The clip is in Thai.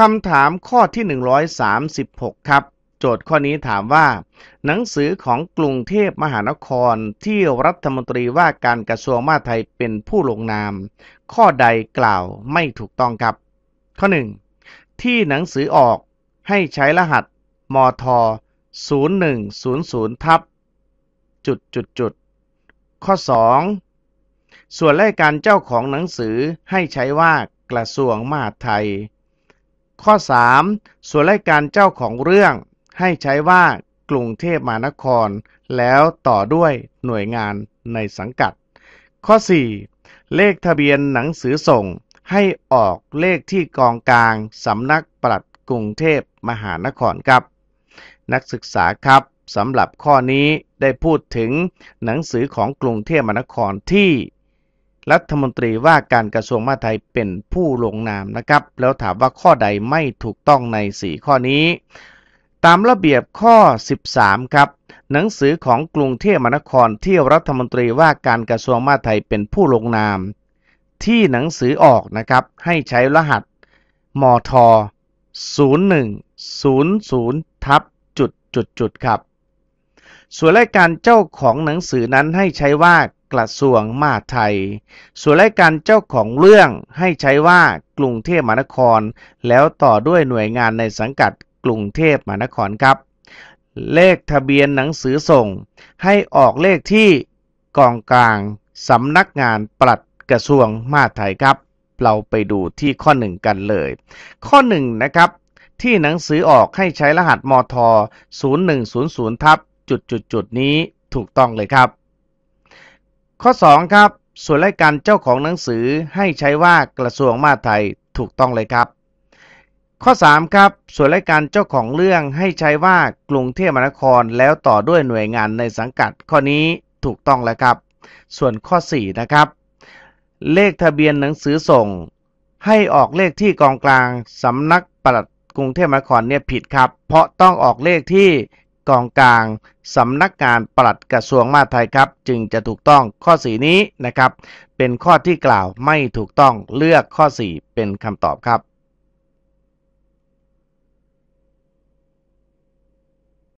คำถามข้อที่ 136 ครับ โจทย์ข้อนี้ถามว่า หนังสือของกรุงเทพมหานครที่รัฐมนตรีว่าการกระทรวงมหาดไทยเป็นผู้ลงนาม ข้อใดกล่าวไม่ถูกต้องครับ ข้อ 1. ที่หนังสือออกให้ใช้รหัส มท 0100ทับจุดจุดจุดข้อ 2. ส่วนราชการเจ้าของหนังสือให้ใช้ว่ากระทรวงมหาดไทย ข้อ 3. ส่วนราชการเจ้าของเรื่อง ให้ใช้ว่ากรุงเทพมหานคร แล้วต่อด้วยหน่วยงานในสังกัด ข้อ 4. เลขทะเบียนหนังสือส่ง ให้ออกเลขที่กองกลางสำนักปลัดกรุงเทพมหานครครับ นักศึกษาครับสำหรับข้อนี้ได้พูดถึงหนังสือของกรุงเทพมหานครที่ รัฐมนตรีว่าการกระทรวงมหาดไทยเป็นผู้ลงนามนะครับ แล้วถามว่าข้อใดไม่ถูกต้องใน 4 ข้อนี้ ตามระเบียบข้อ 13 ครับ หนังสือของกรุงเทพมหานครที่รัฐมนตรีว่าการกระทรวงมหาดไทยเป็นผู้ลงนาม ที่หนังสือออกนะครับ ให้ใช้รหัสมท0100ทับจุดจุดจุดครับ ส่วนรายการเจ้าของหนังสือนั้นให้ใช้ว่า กระทรวงมหาดไทย ส่วนรายการเจ้าของเรื่องให้ใช้ว่ากรุงเทพมหานคร แล้วต่อด้วยหน่วยงานในสังกัดกรุงเทพมหานครครับ เลขทะเบียนหนังสือส่ง ให้ออกเลขที่กองกลางสำนักงานปลัดกระทรวงมหาดไทยครับ เราไปดูที่ข้อ1กันเลย ข้อ1นะครับ ที่หนังสือออกให้ใช้รหัสมท 0100ทับจุดจุดจุดนี้ถูกต้องเลยครับ ข้อ 2 ครับ ส่วนรายการเจ้าของหนังสือให้ใช้ว่ากระทรวงมหาดไทยถูกต้องเลยครับ ข้อ 3 ครับ ส่วนรายการเจ้าของเรื่องให้ใช้ว่ากรุงเทพมหานครแล้วต่อด้วยหน่วยงานในสังกัดข้อนี้ถูกต้องแล้วครับ ส่วนข้อ 4 นะครับ เลขทะเบียนหนังสือส่ง ให้ออกเลขที่กองกลางสำนักปลัดกรุงเทพมหานครเนี่ยผิดครับ เพราะต้องออกเลขที่ กองกลางสำนักงานปลัดกระทรวงมหาดไทยครับ จึงจะถูกต้องข้อ 4 นี้นะครับ เป็นข้อที่กล่าวไม่ถูกต้องเลือกข้อ 4 เป็นคำตอบครับ